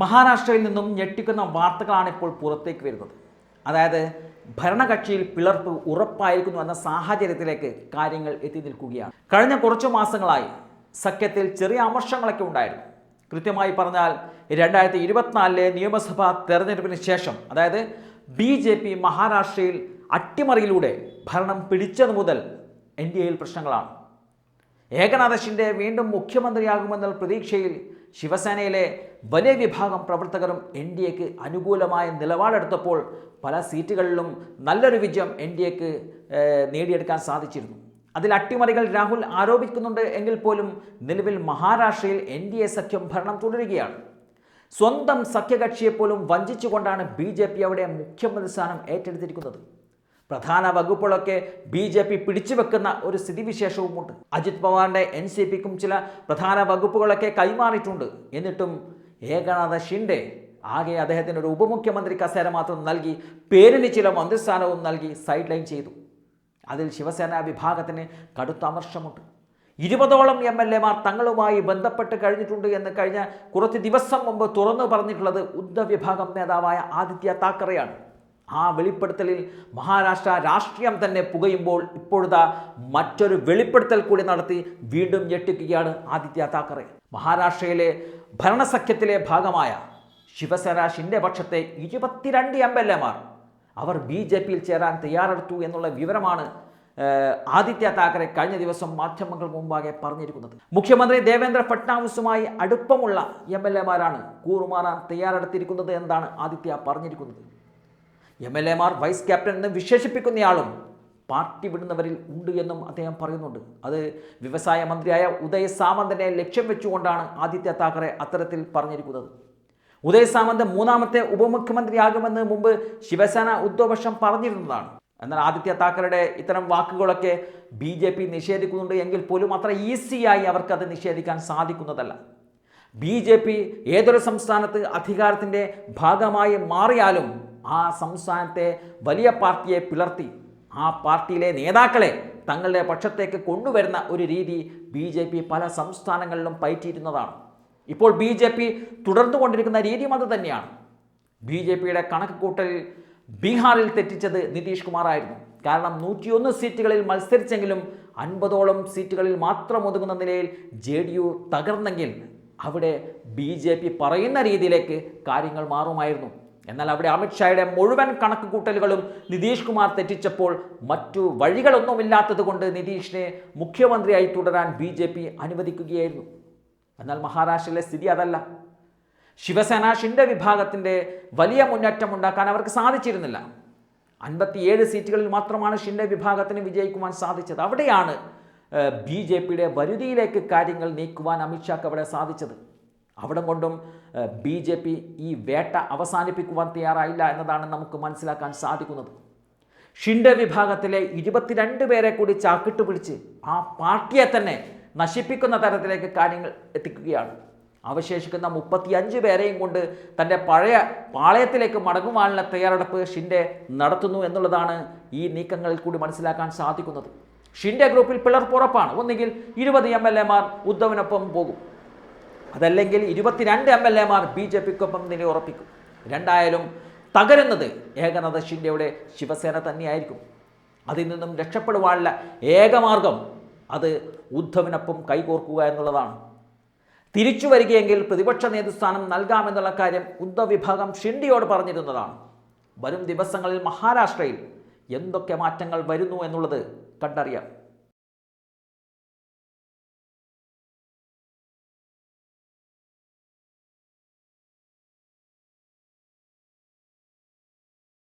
മഹാരാഷ്ട്രയിൽ നിന്നും ഞെട്ടിക്കുന്ന വാർത്തകളാണ് ഇപ്പോൾ പുറത്തേക്ക് വരുന്നത്. അതായത് ഭരണകക്ഷിയിൽ പിളർപ്പ് ഉറപ്പായിരിക്കുന്നു എന്ന സാഹചര്യത്തിലേക്ക് കാര്യങ്ങൾ എത്തി നിൽക്കുകയാണ്. കഴിഞ്ഞ കുറച്ചു മാസങ്ങളായി സഖ്യത്തിൽ ചെറിയ അമർഷങ്ങളൊക്കെ ഉണ്ടായിരുന്നു. കൃത്യമായി പറഞ്ഞാൽ രണ്ടായിരത്തി ഇരുപത്തിനാലിലെ നിയമസഭാ തെരഞ്ഞെടുപ്പിന് ശേഷം അതായത് ബി ജെ പി മഹാരാഷ്ട്രയിൽ അട്ടിമറിയിലൂടെ ഭരണം പിടിച്ചത് മുതൽ എൻ ഡി എയിൽ പ്രശ്നങ്ങളാണ്. ഏകനാഥ ഷിൻഡെ വീണ്ടും മുഖ്യമന്ത്രിയാകുമെന്ന പ്രതീക്ഷയിൽ ശിവസേനയിലെ വലിയ വിഭാഗം പ്രവർത്തകരും എൻ ഡി എക്ക് അനുകൂലമായ നിലപാടെടുത്തപ്പോൾ പല സീറ്റുകളിലും നല്ലൊരു വിജയം എൻ ഡി എക്ക് നേടിയെടുക്കാൻ സാധിച്ചിരുന്നു. അതിൽ അട്ടിമറികൾ രാഹുൽ ആരോപിക്കുന്നുണ്ട് എങ്കിൽ പോലും നിലവിൽ മഹാരാഷ്ട്രയിൽ എൻ ഡി എ സഖ്യം ഭരണം തുടരുകയാണ്. സ്വന്തം സഖ്യകക്ഷിയെപ്പോലും വഞ്ചിച്ചുകൊണ്ടാണ് ബി ജെ പി അവിടെ മുഖ്യമന്ത്രി സ്ഥാനം ഏറ്റെടുത്തിരിക്കുന്നത്. പ്രധാന വകുപ്പുകളൊക്കെ ബി ജെ പി പിടിച്ചു വെക്കുന്ന ഒരു സ്ഥിതിവിശേഷവുമുണ്ട്. അജിത് പവാറിന്റെ എൻ സി പിക്കും ചില പ്രധാന വകുപ്പുകളൊക്കെ കൈമാറിയിട്ടുണ്ട്. എന്നിട്ടും ഏകനാഥ ഷിൻഡെ ആകെ അദ്ദേഹത്തിന് ഒരു ഉപമുഖ്യമന്ത്രി കസേര മാത്രം നൽകി പേരിന് ചില മന്ത്രിസ്ഥാനവും നൽകി സൈഡ് ലൈൻ ചെയ്തു. അതിൽ ശിവസേന വിഭാഗത്തിന് കടുത്ത അമർഷമുണ്ട്. ഇരുപതോളം എം എൽ എമാർ തങ്ങളുമായി ബന്ധപ്പെട്ട് കഴിഞ്ഞിട്ടുണ്ട് എന്ന് കഴിഞ്ഞ കുറച്ച് ദിവസം മുമ്പ് തുറന്നു പറഞ്ഞിട്ടുള്ളത് ഉദ്ധവ് വിഭാഗം നേതാവായ ആദിത്യ താക്കറെയാണ്. ആ വെളിപ്പെടുത്തലിൽ മഹാരാഷ്ട്ര രാഷ്ട്രീയം തന്നെ പുകയുമ്പോൾ ഇപ്പോഴത്തെ മറ്റൊരു വെളിപ്പെടുത്തൽ കൂടി നടത്തി വീണ്ടും ഞെട്ടിക്കുകയാണ് ആദിത്യ താക്കറെ. മഹാരാഷ്ട്രയിലെ ഭരണസഖ്യത്തിലെ ഭാഗമായ ശിവസേന ഷിന്റെ പക്ഷത്തെ ഇരുപത്തിരണ്ട് എം എൽ എമാർ. അവർ ബി ജെ പിയിൽ ചേരാൻ തയ്യാറെടുത്തു എന്നുള്ള വിവരമാണ് ആദിത്യ താക്കറെ കഴിഞ്ഞ ദിവസം മാധ്യമങ്ങൾ മുമ്പാകെ പറഞ്ഞിരിക്കുന്നത്. മുഖ്യമന്ത്രി ദേവേന്ദ്ര ഫട്നാവിസുമായി അടുപ്പമുള്ള എം എൽ എമാരാണ് കൂറുമാറാൻ തയ്യാറെടുത്തിരിക്കുന്നത് എന്നാണ് ആദിത്യ പറഞ്ഞിരിക്കുന്നത്. എം എൽ എമാർ വൈസ് ക്യാപ്റ്റൻ എന്ന് വിശേഷിപ്പിക്കുന്നയാളും പാർട്ടി വിടുന്നവരിൽ ഉണ്ട് എന്നും അദ്ദേഹം പറയുന്നുണ്ട്. അത് വ്യവസായ മന്ത്രിയായ ഉദയ് സാമന്തിനെ ലക്ഷ്യം വെച്ചുകൊണ്ടാണ് ആദിത്യ താക്കറെ അത്തരത്തിൽ പറഞ്ഞിരിക്കുന്നത്. ഉദയ് സാമന്ത് മൂന്നാമത്തെ ഉപമുഖ്യമന്ത്രിയാകുമെന്ന് മുമ്പ് ശിവസേന ഉദ്യോഗപക്ഷം പറഞ്ഞിരുന്നതാണ്. എന്നാൽ ആദിത്യ താക്കറുടെ ഇത്തരം വാക്കുകളൊക്കെ ബി ജെ പി നിഷേധിക്കുന്നുണ്ട് എങ്കിൽ പോലും അത്ര ഈസിയായി അവർക്കത് നിഷേധിക്കാൻ സാധിക്കുന്നതല്ല. ബി ജെ പി ഏതൊരു സംസ്ഥാനത്ത് അധികാരത്തിന്റെ ഭാഗമായി മാറിയാലും ആ സംസ്ഥാനത്തെ വലിയ പാർട്ടിയെ പിളർത്തി ആ പാർട്ടിയിലെ നേതാക്കളെ തങ്ങളുടെ പക്ഷത്തേക്ക് കൊണ്ടുവരുന്ന ഒരു രീതി ബി ജെ പി പല സംസ്ഥാനങ്ങളിലും പയറ്റിയിരുന്നതാണ്. ഇപ്പോൾ ബി ജെ പി തുടർന്നുകൊണ്ടിരിക്കുന്ന രീതിയും അത് തന്നെയാണ്. ബി ജെ പിയുടെ കണക്ക് കൂട്ടലിൽ ബീഹാറിൽ തെറ്റിച്ചത് നിതീഷ് കുമാറായിരുന്നു. കാരണം നൂറ്റിയൊന്ന് സീറ്റുകളിൽ മത്സരിച്ചെങ്കിലും അൻപതോളം സീറ്റുകളിൽ മാത്രം ഒതുങ്ങുന്ന നിലയിൽ ജെ ഡി യു തകർന്നെങ്കിൽ അവിടെ ബി ജെ പി പറയുന്ന രീതിയിലേക്ക് കാര്യങ്ങൾ മാറുമായിരുന്നു. എന്നാൽ അവിടെ അമിത്ഷായുടെ മുഴുവൻ കണക്ക് കൂട്ടലുകളും നിതീഷ് കുമാർ തെറ്റിച്ചപ്പോൾ മറ്റു വഴികളൊന്നുമില്ലാത്തത് കൊണ്ട് നിതീഷിനെ മുഖ്യമന്ത്രിയായി തുടരാൻ ബി ജെ പി അനുവദിക്കുകയായിരുന്നു. എന്നാൽ മഹാരാഷ്ട്രയിലെ സ്ഥിതി അതല്ല. ശിവസേന ഷിൻഡെ വിഭാഗത്തിന്റെ വലിയ മുന്നേറ്റം ഉണ്ടാക്കാൻ അവർക്ക് സാധിച്ചിരുന്നില്ല. അൻപത്തിയേഴ് സീറ്റുകളിൽ മാത്രമാണ് ഷിൻഡെ വിഭാഗത്തിന് വിജയിക്കുവാൻ സാധിച്ചത്. അവിടെയാണ് ബി ജെ പിയുടെ വരുതിയിലേക്ക് കാര്യങ്ങൾ നീക്കുവാൻ അമിത്ഷാക്ക് അവിടെ സാധിച്ചത്. അവിടെ കൊണ്ടും ബി ജെ പി ഈ വേട്ട അവസാനിപ്പിക്കുവാൻ തയ്യാറായില്ല എന്നതാണ് നമുക്ക് മനസ്സിലാക്കാൻ സാധിക്കുന്നത്. ഷിൻഡ വിഭാഗത്തിലെ ഇരുപത്തിരണ്ട് പേരെ കൂടി ചാക്കിട്ട് പിടിച്ച് ആ പാർട്ടിയെ തന്നെ നശിപ്പിക്കുന്ന തരത്തിലേക്ക് കാര്യങ്ങൾ എത്തിക്കുകയാണ്. അവശേഷിക്കുന്ന മുപ്പത്തിയഞ്ച് പേരെയും കൊണ്ട് തന്റെ പഴയ പാളയത്തിലേക്ക് മടങ്ങുവാനുള്ള തയ്യാറെടുപ്പ് ഷിൻഡെ നടത്തുന്നു എന്നുള്ളതാണ് ഈ നീക്കങ്ങളിൽ കൂടി മനസ്സിലാക്കാൻ സാധിക്കുന്നത്. ഷിൻഡെ ഗ്രൂപ്പിൽ പിളർപ്പ് ഉറപ്പാണ് ഒന്നുകിൽ ഇരുപത് എം എൽ എമാർ ഉദ്ധവിനൊപ്പം പോകും. അതല്ലെങ്കിൽ ഇരുപത്തിരണ്ട് എം എൽ എമാർ ബി ജെ പിക്കൊപ്പം നിലയുറപ്പിക്കും രണ്ടായാലും തകരുന്നത് ഏകനാഥ ഷിൻഡെയുടെ ശിവസേന തന്നെയായിരിക്കും. അതിൽ നിന്നും രക്ഷപ്പെടുവാനുള്ള ഏകമാർഗം അത് ഉദ്ധവിനൊപ്പം കൈകോർക്കുക എന്നുള്ളതാണ്. തിരിച്ചു വരികയെങ്കിൽ പ്രതിപക്ഷ നേതൃസ്ഥാനം നൽകാമെന്നുള്ള കാര്യം ഉദ്ധവ് വിഭാഗം ഷിൻഡിയോട് പറഞ്ഞിരുന്നതാണ്. വരും ദിവസങ്ങളിൽ മഹാരാഷ്ട്രയിൽ എന്തൊക്കെ മാറ്റങ്ങൾ വരുന്നു എന്നുള്ളത് കണ്ടറിയാം.